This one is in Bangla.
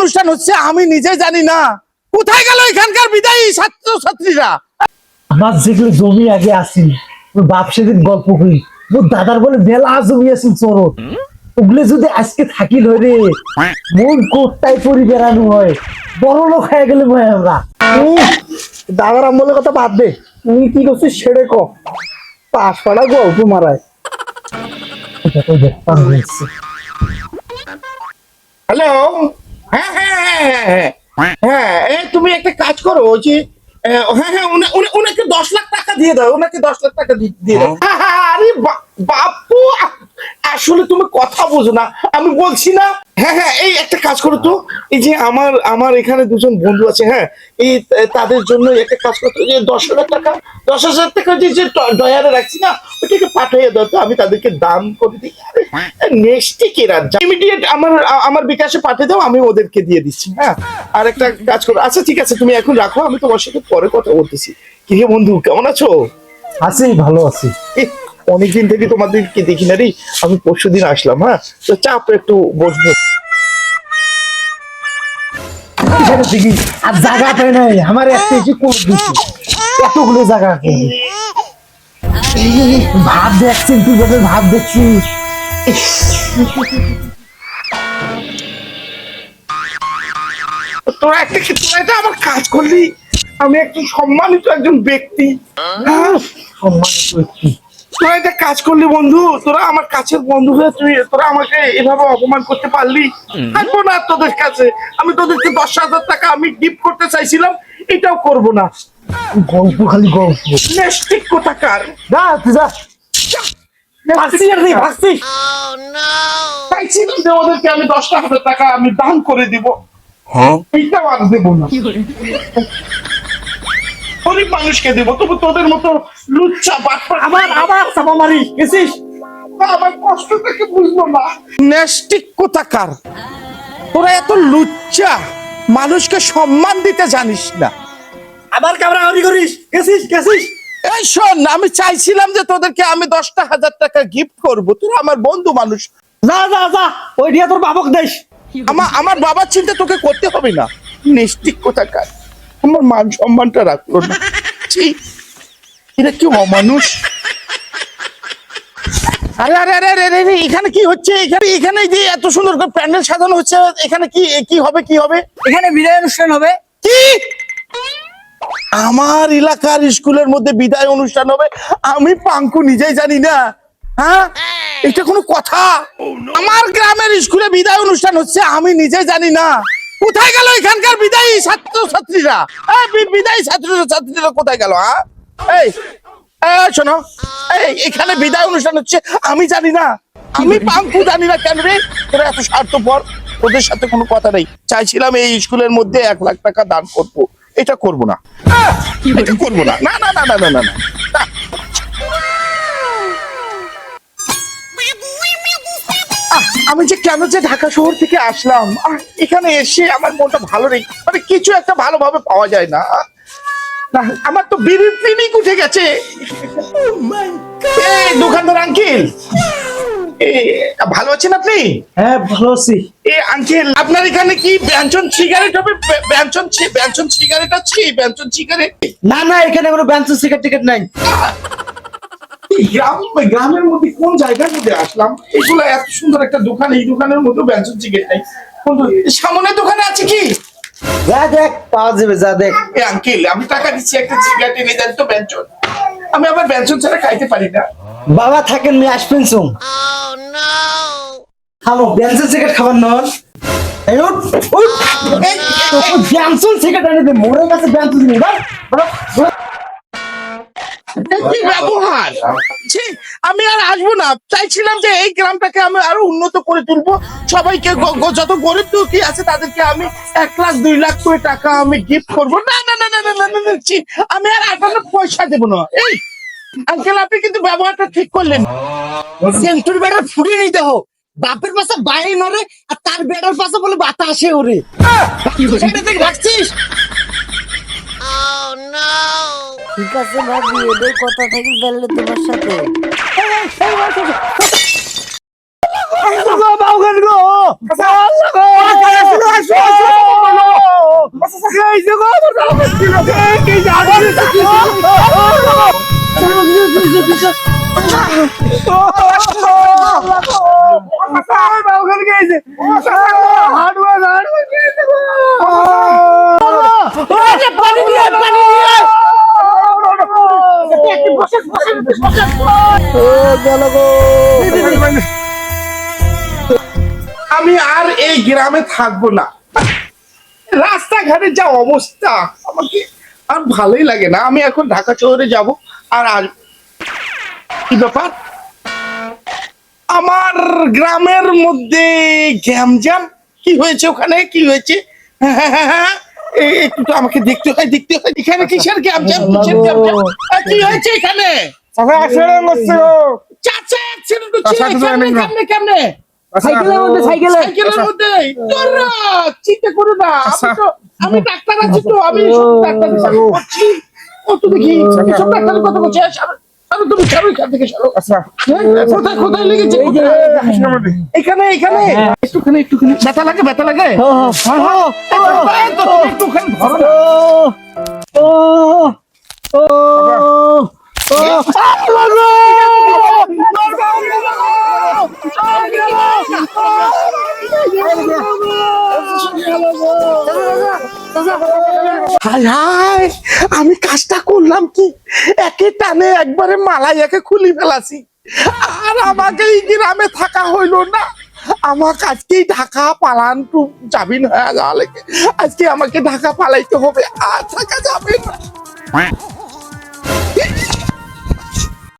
অনুষ্ঠান হচ্ছে আমি নিজে জানি না। কোথায় গেল এখানকার বিদায়ী ছাত্র ছাত্রীরা আমার যেগুলো জমি আগে আসি বাপ সেদিন গল্প করি। মোর দাদার বলে মেলা জমি আছে চোর ওগুলো যদি আজকে থাকিল হয় রে মন কোটটাই পরি বেড়ানো হয়? বড় লোক হয়ে গেলে ভাই আমরা। দাদার আমলের কথা বাদ দে। তুই কি করছিস সেরে ক। পাঁচ পাড়া গল্প মারায়। হ্যালো? হ্যাঁ হ্যাঁ হ্যাঁ হ্যাঁ হ্যাঁ হ্যাঁ। এই তুমি একটা কাজ করো, ওই যে হ্যাঁ হ্যাঁ ওনাকে দশ লাখ টাকা দিয়ে দাও ওনাকে দশ লাখ টাকা দিয়ে দাও। হ্যাঁ, হ্যাঁ, আরে বাপু আসলে তুমি কথা বোঝো না আমি বলছি না। হ্যাঁ হ্যাঁ এই একটা কাজ করো তো এই যে আমার আমার এখানে দুজন বন্ধু আছে হ্যাঁ এই তাদের জন্য একটা কাজ করতো যে দশ হাজার টাকা দশ হাজার টাকা যে যে ডয়ারে রাখছি না ওটাকে পাঠিয়ে দাও তো আমি তাদেরকে দাম করে দিই। নেক্সটে কে রাত ইমিডিয়েট আমার আমার বিকাশে পাঠিয়ে দাও আমি ওদেরকে দিয়ে দিচ্ছি হ্যাঁ। আর একটা কাজ করো আচ্ছা ঠিক আছে তুমি এখন রাখো আমি তোমার সাথে পরে কথা বলতেছি। কি বন্ধু কেমন আছো? আছি ভালো আছি। অনেকদিন থেকে তোমাদেরকে দেখি না রে আমি পরশু দিন আসলাম হ্যাঁ? তো চাপ একটু বসবো। দেখি আর জায়গা পাই নাই আমার একটা এসে কোট দিছি এতগুলো জায়গা ভাব দেখছেন তুই ভাবে ভাব দেখছিস তোরা একটা তোরা এটা আমার কাজ করলি। আমি একজন সম্মানিত একজন ব্যক্তি। হ্যাঁ? সম্মানিত ব্যক্তি তোরা এটা কাজ করলি বন্ধু তোরা আমার কাছের বন্ধু হয়ে তুই তোরা আমাকে এভাবে অপমান করতে পারলি? থাকব না তোদের কাছে। আমি তোদেরকে দশ হাজার টাকা আমি গিফট করতে চাইছিলাম এটাও করব না। গল্প খালি গল্প। নেস্টিক কোথাকার? যা তুই যা। ওদেরকে আমি দশটা হাজার টাকা আমি দান করে দিব। এইটাও আর দেবো না। গরিব মানুষকে দেবো তবু তোদের মতো লুচ্চা বাটপা আবার আবার চাপা মারি গেছিস? আমার কষ্টটাকে বুঝলো না। নেস্টিক কোথাকার? তোরা এত লুচ্চা মানুষকে সম্মান দিতে জানিস না। আবার কামরা হরি করিস গেছিস গেছিস? এই শোন আমি চাইছিলাম যে তোদেরকে আমি দশটা হাজার টাকা গিফট করব তোরা আমার বন্ধু মানুষ। যা যা যা ওই দিয়া তোর বাবক দেশ। আমার আমার বাবার চিন্তা তোকে করতে হবে না। নেস্টিক কোথাকার? আমার মান সম্মানটা রাখল না। এরা কি অমানুষ? আরে আরে আরে আরে আরে, আরে, এখানে কি হচ্ছে? এখানে এখানে যে এত সুন্দর করে প্যান্ডেল সাজানো হচ্ছে এখানে কি কি হবে কি হবে? এখানে বিদায় অনুষ্ঠান হবে। কি? আমার এলাকার স্কুলের মধ্যে বিদায় অনুষ্ঠান হবে। আমি পাঙ্কু নিজেই জানি না। হ্যাঁ? এটা কোনো কথা। আমার গ্রামের স্কুলে বিদায় অনুষ্ঠান হচ্ছে আমি নিজে জানি না। কোথায় গেল এখানকার বিদায়ী ছাত্র ছাত্রীরা বিদায়ী ছাত্র ছাত্রীরা কোথায় গেল হ্যাঁ? এই শোনো, এই, এখানে বিদায় অনুষ্ঠান হচ্ছে, আমি জানি না। আমি পাঙ্কু জানি না কেন রে? তোরা এত স্বার্থপর ওদের সাথে কোনো কথা নেই। চাইছিলাম এই স্কুলের মধ্যে এক লাখ টাকা দান করব। এটা করব না। এটা করব না না না না না না না। আমি যে কেন যে ঢাকা শহর থেকে আসলাম এখানে এসে আমার মনটা ভালো নেই। মানে কিছু একটা ভালোভাবে পাওয়া যায় না। না আমার তো বিড়ির ক্লিনিক উঠে গেছে। এই দোকানদার আঙ্কেল। ভালো আছেন আপনি? হ্যাঁ ভালো আছি। এ আঙ্কেল আপনার এখানে কি ব্যঞ্জন সিগারেট হবে? ব্যঞ্জন ব্যঞ্জন সিগারেট আছে? ব্যঞ্জন সিগারেট না না এখানে কোনো ব্যান্সের সিগারেট টিকেট নাই। গ্রাম গ্রামের মধ্যে কোন জায়গার মধ্যে আসলাম? এগুলো এত সুন্দর একটা দোকান এই দোকানের মধ্যে ব্যঞ্জন সিগারেট নাই। সামনের দোকানে আছে কি? যা দেখ পাওয়া যাবে যা দেখ। আঙ্কেল আমি টাকা দিচ্ছি একটা সিগারেট এনে দেন তো ব্যঞ্জন আমি আবার ব্যঞ্জন ছাড়া খাইতে পারি না। বাবা থাকেন মেয়ে আসবেন সোম খাবার নন। এনে দে মোড়ের কাছে কি ব্যবহার? ছি, আমি আর আসব না। চাইছিলাম যে এই গ্রামটাকে আমি আরও উন্নত করে তুলবো। সবাইকে গ- গ- যত গরিব দুঃখী আছে তাদেরকে আমি এক লাখ দুই লাখ করে টাকা আমি গিফট করব। না না না না না না না, না, ছি, আমি আর আটান্ন পয়সা দেবো না। এই আঙ্কেল আপনি কিন্তু ব্যবহারটা ঠিক করলেন। সেন্টুর বেড়ার ফুড়ি নিতে হোক বাপের পাশে বাইরে নরে আর তার বেড়ার পাশে বলে বাতাসে ওরে সেটা থেকে রাখছিস? ঠিক আছে ভাবি এদের কথা থেকে ফেলল তোমার সাথে হার্ডওয়ার হার্ডওয়ার আমি আর এই গ্রামে থাকব না। রাস্তাঘাটের যা অবস্থা আমাকে আর ভালোই লাগে না। আমি এখন ঢাকা শহরে যাব আর আজ কি ব্যাপার? আমার গ্রামের মধ্যে গ্যামজাম কি হয়েছে ওখানে? কি হয়েছে? হ্যাঁ, হ্যাঁ, হ্যাঁ, হ্যাঁ। একটু তো আমাকে দেখতে হয় দেখতে হয়। এখানে কিসের গ্যামজাম কিসের গ্যামজাম আহ, কি হয়েছে এখানে? চাচা অ্যাক্সিডেন্ট হচ্ছে কেমনে সাইকেলের মধ্যে সাইকেলে সাইকেলের। মধ্যে তোরা চিন্তা করো না আমি তো আমি ডাক্তার আছি তো আমি সাথে করছি ও তো দেখি সব ডাক্তারের কথা বলছে সারো তুমি এখান থেকে সারো হ্যাঁ, কোথায় কোথায় লেগেছে? এখানে এখানে একটুখানি একটুখানি ব্যথা লাগে ব্যথা লাগে হ্যাঁ, হ্যাঁ। একটুখানি ধরো। ও ও হায় হায়, আমি কাজটা করলাম কি? একে টানে একবারে মালাই একে খুলি ফেলাছি। আর আমাকে এই গ্রামে থাকা হইল না। আমাকে আজকে ঢাকা পালান টু যাবি না আজকে আমাকে ঢাকা পালাইতে হবে, আর থাকা যাবে না।